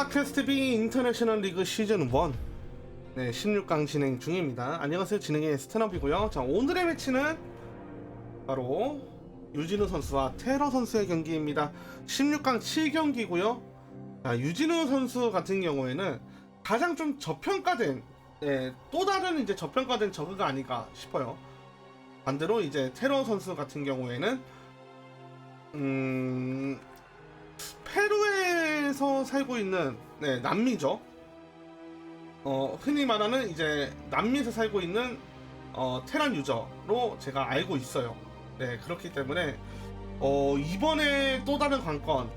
스타캐스트 B 인터내셔널 리그 시즌 1 네, 16강 진행 중입니다. 안녕하세요. 진행의 스탠업이고요. 자, 오늘의 매치는 바로 유진우 선수와 테러 선수의 경기입니다. 16강 7경기고요. 자, 유진우 선수 같은 경우에는 가장 좀 저평가된 예, 또 다른 이제 저평가된 저그가 아닌가 싶어요. 반대로 이제 테러 선수 같은 경우에는 음 페루에서 살고 있는 네, 남미죠. 어, 흔히 말하는 이제 남미에서 살고 있는 어, 테란 유저로 제가 알고 있어요. 네, 그렇기 때문에 어, 이번에 또 다른 관건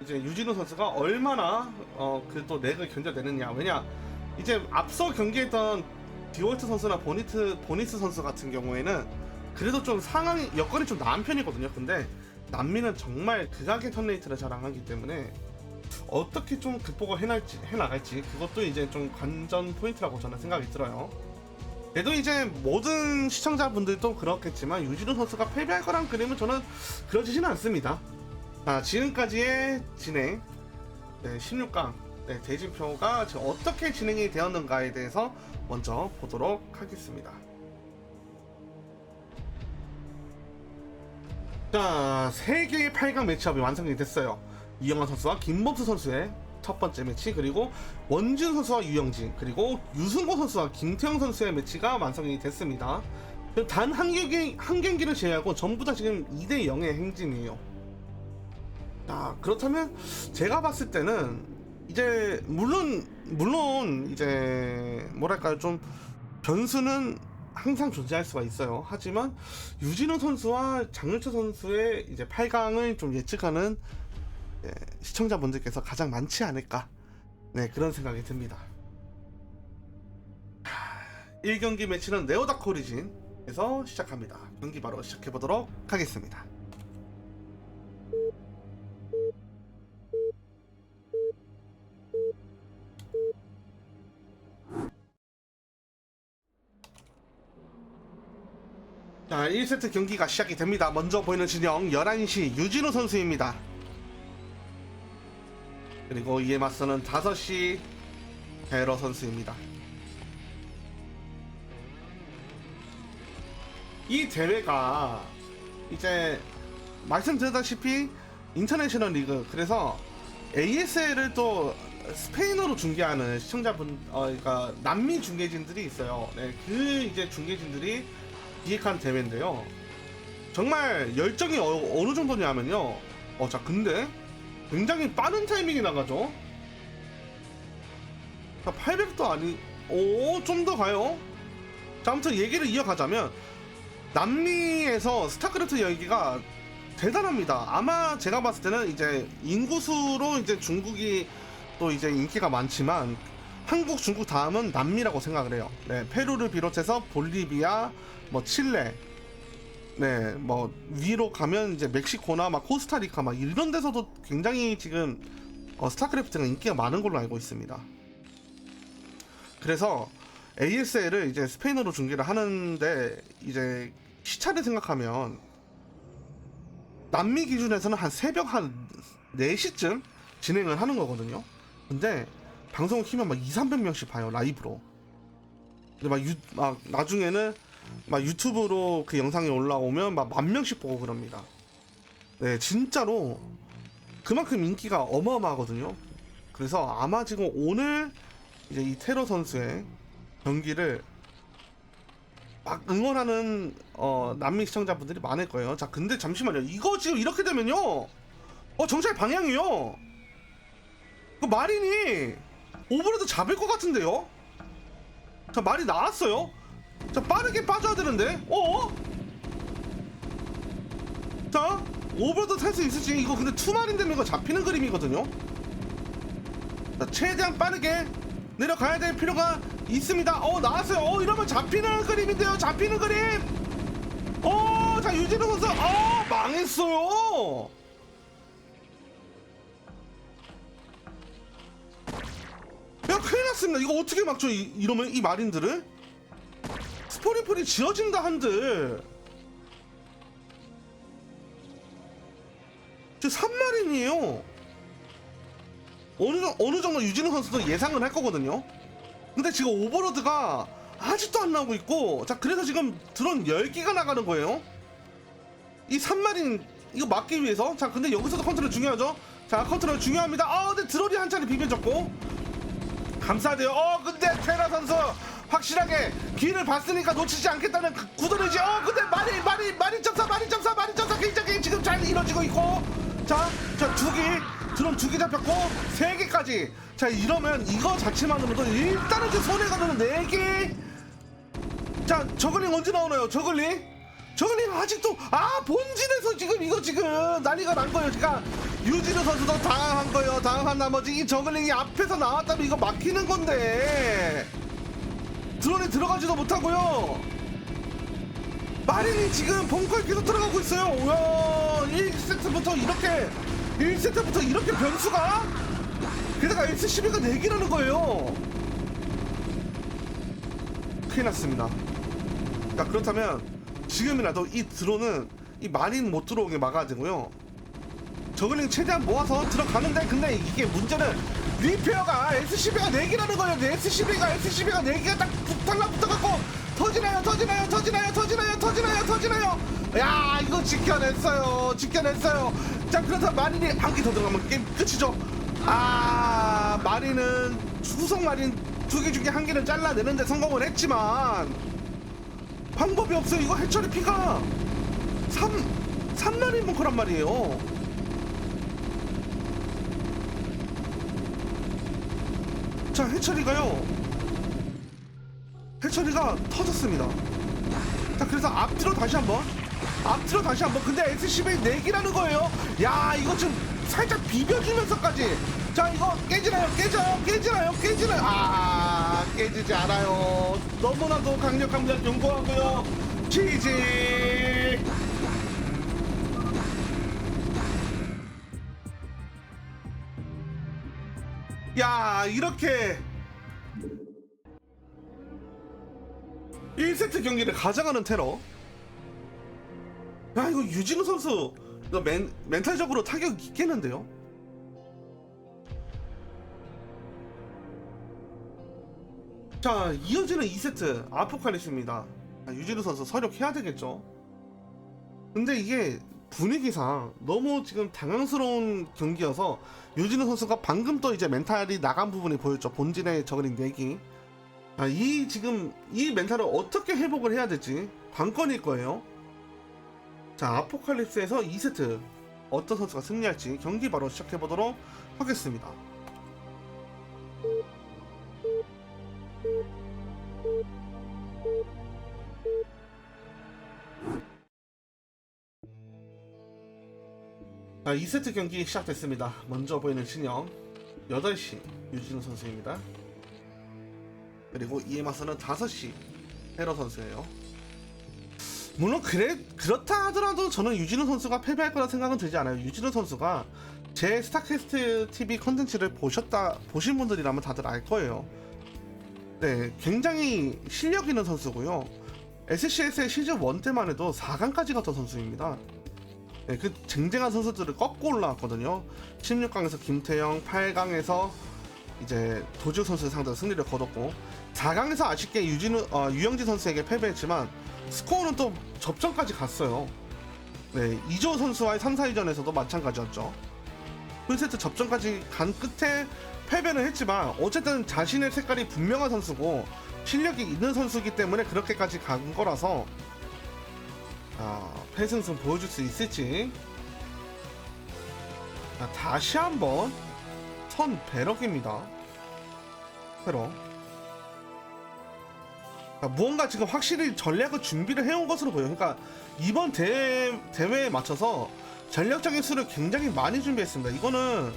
이제 유진우 선수가 얼마나 어, 그 또 렉을 견뎌내느냐. 왜냐 이제 앞서 경기했던 디월트 선수나 보니트 보니스 선수 같은 경우에는 그래도 좀 상황이 여건이 좀 나은 편이거든요. 근데 남미는 정말 극악의 턴레이트를 자랑하기 때문에 어떻게 좀 극복을 해날지, 해나갈지 그것도 이제 좀 관전 포인트라고 저는 생각이 들어요. 그래도 이제 모든 시청자분들도 그렇겠지만 유진우 선수가 패배할 거란 그림은 저는 그려지지는 않습니다. 자, 지금까지의 진행 네, 16강 네, 대진표가 어떻게 진행이 되었는가에 대해서 먼저 보도록 하겠습니다. 자, 세 개의 8강 매치업이 완성이 됐어요. 이영환 선수와 김범수 선수의 첫 번째 매치, 그리고 원준 선수와 유영진, 그리고 유승호 선수와 김태형 선수의 매치가 완성이 됐습니다. 단 한 경기, 한 경기를 제외하고 전부 다 지금 2대 0의 행진이에요. 자, 그렇다면 제가 봤을 때는 이제 물론 물론 이제 뭐랄까요 좀 변수는 항상 존재할 수가 있어요. 하지만 유진호 선수와 장윤철 선수의 이제 8강을 좀 예측하는 예, 시청자분들께서 가장 많지 않을까 네 그런 생각이 듭니다. 1경기 매치는 네오다크 오리진에서 시작합니다. 경기 바로 시작해 보도록 하겠습니다. 자, 1세트 경기가 시작이 됩니다. 먼저 보이는 진영 11시 유진호 선수입니다. 그리고 이에 맞서는 5시 베러 선수입니다. 이 대회가 이제 말씀드렸다시피 인터내셔널 리그 그래서 ASL을 또 스페인어로 중계하는 시청자분 어 그러니까 남미 중계진들이 있어요. 네, 그 이제 중계진들이 기획한 대회인데요. 정말 열정이 어, 느 정도냐면요. 어, 자, 근데 굉장히 빠른 타이밍이 나가죠. 자, 800도 아니, 오, 좀 더 가요. 자, 아무튼 얘기를 이어가자면, 남미에서 스타크래프트 열기가 대단합니다. 아마 제가 봤을 때는 이제 인구수로 이제 중국이 또 이제 인기가 많지만, 한국, 중국 다음은 남미라고 생각을 해요. 네, 페루를 비롯해서 볼리비아, 뭐 칠레, 네, 뭐 위로 가면 이제 멕시코나 막 코스타리카 막 이런 데서도 굉장히 지금 어, 스타크래프트가 인기가 많은 걸로 알고 있습니다. 그래서 ASL을 이제 스페인어로 중계를 하는데 이제 시차를 생각하면 남미 기준에서는 한 새벽 한 4시쯤 진행을 하는 거거든요. 근데 방송을 키면 막 2, 300명씩 봐요, 라이브로. 근데 막, 유, 막 나중에는 막 유튜브로 그 영상이 올라오면 막 만 명씩 보고 그럽니다. 네, 진짜로 그만큼 인기가 어마어마하거든요. 그래서 아마 지금 오늘 이제 이 테러 선수의 경기를 막 응원하는 어, 남미 시청자분들이 많을 거예요. 자, 근데 잠시만요. 이거 지금 이렇게 되면요. 어, 정찰 방향이요. 그 마린이 오버로드 잡을 것 같은데요? 자, 말이 나왔어요. 자 빠르게 빠져야 되는데? 어? 자 오버도 탈 수 있을지. 이거 근데 투마린 되면 이거 잡히는 그림이거든요? 자 최대한 빠르게 내려가야 될 필요가 있습니다. 어 나왔어요. 어 이러면 잡히는 그림인데요. 잡히는 그림! 어자 유진호 선수. 어 망했어요. 야 큰일 났습니다. 이거 어떻게 막죠? 이, 이러면 이 마린들을 스포리풀이 지어진다 한들 저 3마린이에요 어느, 정- 어느 정도 유진우 선수도 예상을 할 거거든요. 근데 지금 오버로드가 아직도 안 나오고 있고, 자, 그래서 지금 드론 10개가 나가는 거예요. 이 3마린, 이거 막기 위해서. 자, 근데 여기서도 컨트롤 중요하죠? 자, 컨트롤 중요합니다. 아, 근데 드론이 한 차례 비벼졌고. 감사해요. 어, 근데 테라 선수 확실하게 기회를 봤으니까 놓치지 않겠다는 그 구도이지. 어, 근데 말이 말이 말이 점사 말이 점사 말이 점사 굉장히 지금 잘 이루어지고 있고. 자, 자두 개, 드론 두 개 잡혔고 세 개까지. 자, 이러면 이거 자체만으로도 일단은 그 손해가 되는 네 개. 자, 저글링 언제 나오나요? 저글링? 저글링 아직도 아 본진에서 지금 이거 지금 난리가 난 거예요. 그러니까 유진우 선수도 당황한 거예요. 당황한 나머지 이 저글링이 앞에서 나왔다면 이거 막히는 건데 드론에 들어가지도 못하고요. 마린이 지금 벙커에 계속 들어가고 있어요. 우야 1세트부터 이렇게 1세트부터 이렇게 변수가 게다가 S12가 4개라는 거예요. 큰일 났습니다. 자 그렇다면 지금이라도 이 드론은 이 마린 못 들어오게 막아야 되고요. 저글링 최대한 모아서 들어가는데 근데 이게 문제는 리페어가 SCB가 4개라는 거예요. SCB가 SCB가 4개가 딱 달라붙어갖고 터지나요 터지나요 터지나요 터지나요 터지나요 터지나요 야 이거 지켜냈어요 지켜냈어요 자 그렇다면 마린이 한 개 더 들어가면 게임 끝이죠 아 마린은 수성 마린 두 개 중에 한 개는 잘라내는데 성공을 했지만 방법이 없어요. 이거 해처리 피가 3, 3마리 뭉크란 말이에요. 자, 해처리가요. 해처리가 터졌습니다. 자, 그래서 앞뒤로 다시 한 번. 앞뒤로 다시 한 번. 근데 SCV 4개라는 거예요. 야, 이거 좀 살짝 비벼주면서까지. 자, 이거 깨지나요? 깨져요? 깨지나요? 깨지나요? 아, 깨지지 않아요. 너무나도 강력합니다. 경고하고요. 지지. 야, 이렇게 1세트 경기를 가져가는 테러. 야, 이거 유진우 선수 이거 멘, 멘탈적으로 타격 있겠는데요? 자, 이어지는 2세트 아포칼립스입니다. 아, 유진우 선수 서력해야 되겠죠. 근데 이게 분위기상 너무 지금 당황스러운 경기여서 유진우 선수가 방금 또 이제 멘탈이 나간 부분이 보였죠. 본진의 저그린 내기. 아, 이 지금 이 멘탈을 어떻게 회복을 해야 될지 관건일 거예요. 자, 아포칼립스에서 2세트 어떤 선수가 승리할지 경기 바로 시작해 보도록 하겠습니다. 자, 2세트 경기 시작됐습니다. 먼저 보이는 신형 8시 유진우 선수입니다. 그리고 이에 맞서는 5시 헤러 선수예요. 물론 그래 그렇다 하더라도 저는 유진우 선수가 패배할 거라 생각은 들지 않아요. 유진우 선수가 제 스타캐스트 TV 컨텐츠를 보셨다 보신 분들이라면 다들 알 거예요. 네, 굉장히 실력 있는 선수고요. SCS의 시즌 1 때만 해도 4강까지 갔던 선수입니다. 네, 그 쟁쟁한 선수들을 꺾고 올라왔거든요. 16강에서 김태형, 8강에서 이제 도지욱 선수 상대로 승리를 거뒀고 4강에서 아쉽게 유진우 어, 유영진 선수에게 패배했지만 스코어는 또 접전까지 갔어요. 네, 이조 선수와의 3, 4위전에서도 마찬가지였죠. 풀세트 접전까지 간 끝에 패배는 했지만 어쨌든 자신의 색깔이 분명한 선수고 실력이 있는 선수이기 때문에 그렇게까지 간 거라서 자, 패승승 보여줄 수 있을지 자, 다시 한번 선 배럭입니다. 배럭 자, 무언가 지금 확실히 전략을 준비를 해온 것으로 보여요. 그러니까 이번 대회, 대회에 맞춰서 전략적인 수를 굉장히 많이 준비했습니다. 이거는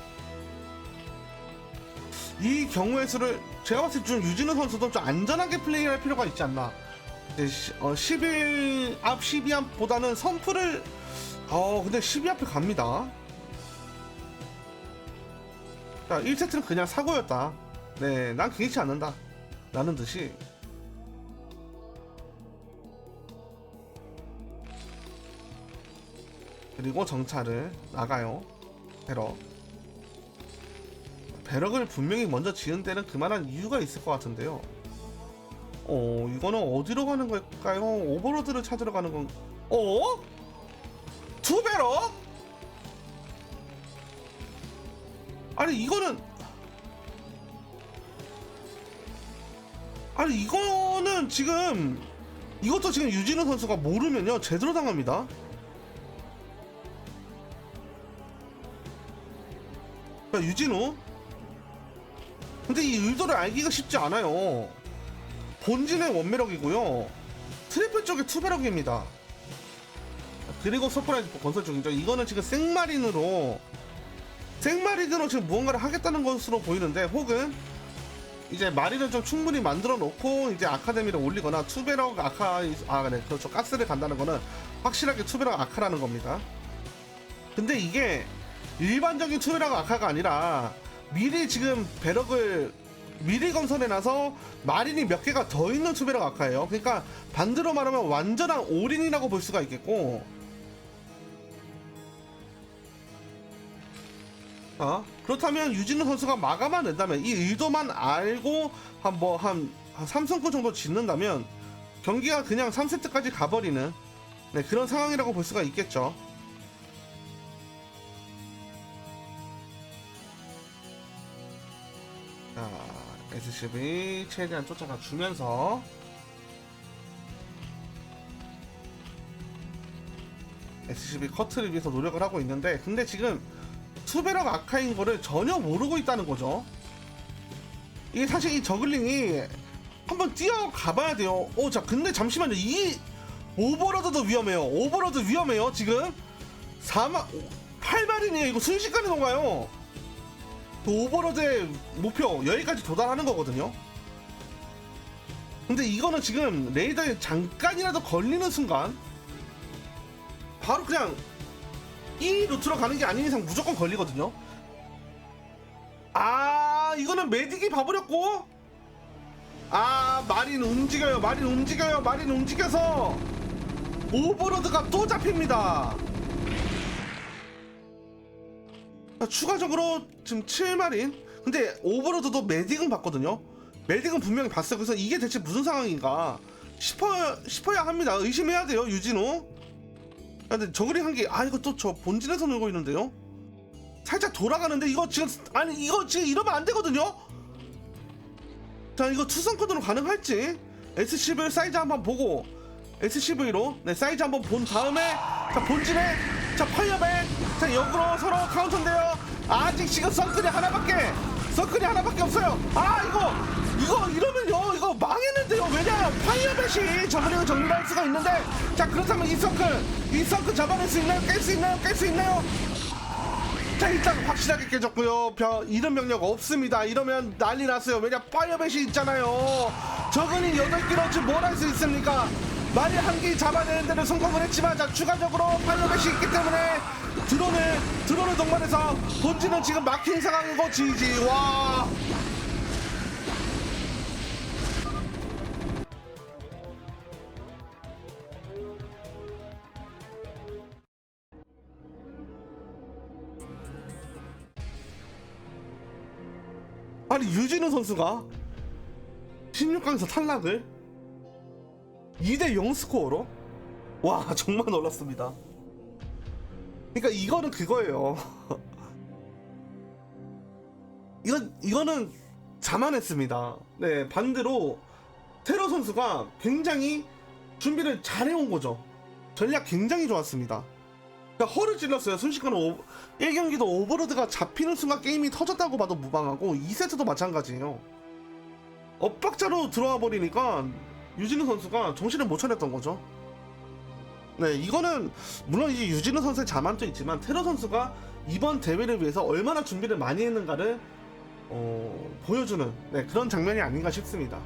이 경우의 수를 제가 봤을 때 좀 유진우 선수도 좀 안전하게 플레이할 필요가 있지 않나. 이제 시- 어, 11 앞 12 앞보다는 선풀을 어 근데 12 앞에 갑니다. 자 1세트는 그냥 사고였다. 네, 난 개의치 않는다. 라는 듯이 그리고 정찰을 나가요. 테러. 배럭을 분명히 먼저 지은 데는 그만한 이유가 있을 것 같은데요. 어, 이거는 어디로 가는 걸까요? 오버로드를 찾으러 가는 건, 어? 투배럭? 아니, 이거는, 아니, 이거는 지금, 이것도 지금 유진우 선수가 모르면요, 제대로 당합니다. 자, 유진우. 근데 이 의도를 알기가 쉽지 않아요. 본진의 원매력이고요. 트리플 쪽의 투배력입니다. 그리고 서프라이즈 건설 중이죠. 이거는 지금 생마린으로 생마린으로 지금 무언가를 하겠다는 것으로 보이는데 혹은 이제 마린을 좀 충분히 만들어 놓고 이제 아카데미를 올리거나 투배력 아카 아네 그렇죠 가스를 간다는 거는 확실하게 투배력 아카라는 겁니다. 근데 이게 일반적인 투배력 아카가 아니라 미리 지금 배럭을 미리 건설해놔서 마린이 몇 개가 더 있는 투배력 아카예요. 그러니까 반대로 말하면 완전한 올인이라고 볼 수가 있겠고. 아, 그렇다면 유진우 선수가 마감만 낸다면 이 의도만 알고 한 뭐한 삼성권 정도 짓는다면 경기가 그냥 3세트까지 가버리는 네, 그런 상황이라고 볼 수가 있겠죠. SCV 최대한 쫓아가 주면서 SCV 커트를 위해서 노력을 하고 있는데 근데 지금 투베럭 아카인 거를 전혀 모르고 있다는 거죠. 이게 사실 이 저글링이 한번 뛰어가 봐야 돼요. 오, 자, 근데 잠시만요. 이 오버로드도 위험해요. 오버로드 위험해요. 지금 4만 8마린이에요. 이거 순식간에 녹아요. 그 오버로드의 목표 여기까지 도달하는 거거든요. 근데 이거는 지금 레이더에 잠깐이라도 걸리는 순간 바로 그냥 이 루트로 가는 게 아닌 이상 무조건 걸리거든요. 아 이거는 메딕이 봐버렸고 아 마린 움직여요 마린 움직여요 마린 움직여서 오버로드가 또 잡힙니다. 추가적으로 지금 7마린 근데 오버로드도 메딕은 봤거든요? 메딕은 분명히 봤어요. 그래서 이게 대체 무슨 상황인가 싶어, 싶어야 합니다. 의심해야 돼요 유진호. 아, 근데 저그링 한게 아 이거 또 저 본진에서 놀고 있는데요? 살짝 돌아가는데 이거 지금 아니 이거 지금 이러면 안 되거든요? 자 이거 투성 코드로 가능할지? SCV 사이즈 한번 보고 SCV로 네 사이즈 한번 본 다음에 자 본진에 자 파이어맨 자 역으로 서로 카운터인데요. 아직 지금 서클이 하나밖에 서클이 하나밖에 없어요. 아 이거 이거 이러면요 이거 망했는데요. 왜냐 파이어맨이 저그링을 정리할 수가 있는데 자 그렇다면 이 서클 이 서클 잡아낼 수 있나요? 깰 수 있나요? 깰 수 있나요? 자 일단 확실하게 깨졌고요. 벼 이런 명령 없습니다. 이러면 난리 났어요. 왜냐 파이어벳이 있잖아요. 저근이 8개로 지금 뭘할 수 있습니까? 만일 한개 잡아내는 데는 성공을 했지만 자 추가적으로 파이어벳이 있기 때문에 드론을 드론을 동반해서 본진은 지금 막힌 상황이고 지지 와. 아니 유진우 선수가 16강에서 탈락을? 2대 0 스코어로? 와 정말 놀랐습니다. 그러니까 이거는 그거예요. 이건 이거는 자만했습니다. 네 반대로 테러 선수가 굉장히 준비를 잘해온 거죠. 전략 굉장히 좋았습니다. 그러니까 허를 찔렀어요. 순식간에 오, 1경기도 오버로드가 잡히는 순간 게임이 터졌다고 봐도 무방하고 2세트도 마찬가지예요. 엇박자로 들어와 버리니까 유진우 선수가 정신을 못 차렸던 거죠. 네, 이거는 물론 이제 유진우 선수의 자만도 있지만 테러 선수가 이번 대회를 위해서 얼마나 준비를 많이 했는가를 어, 보여주는 네, 그런 장면이 아닌가 싶습니다.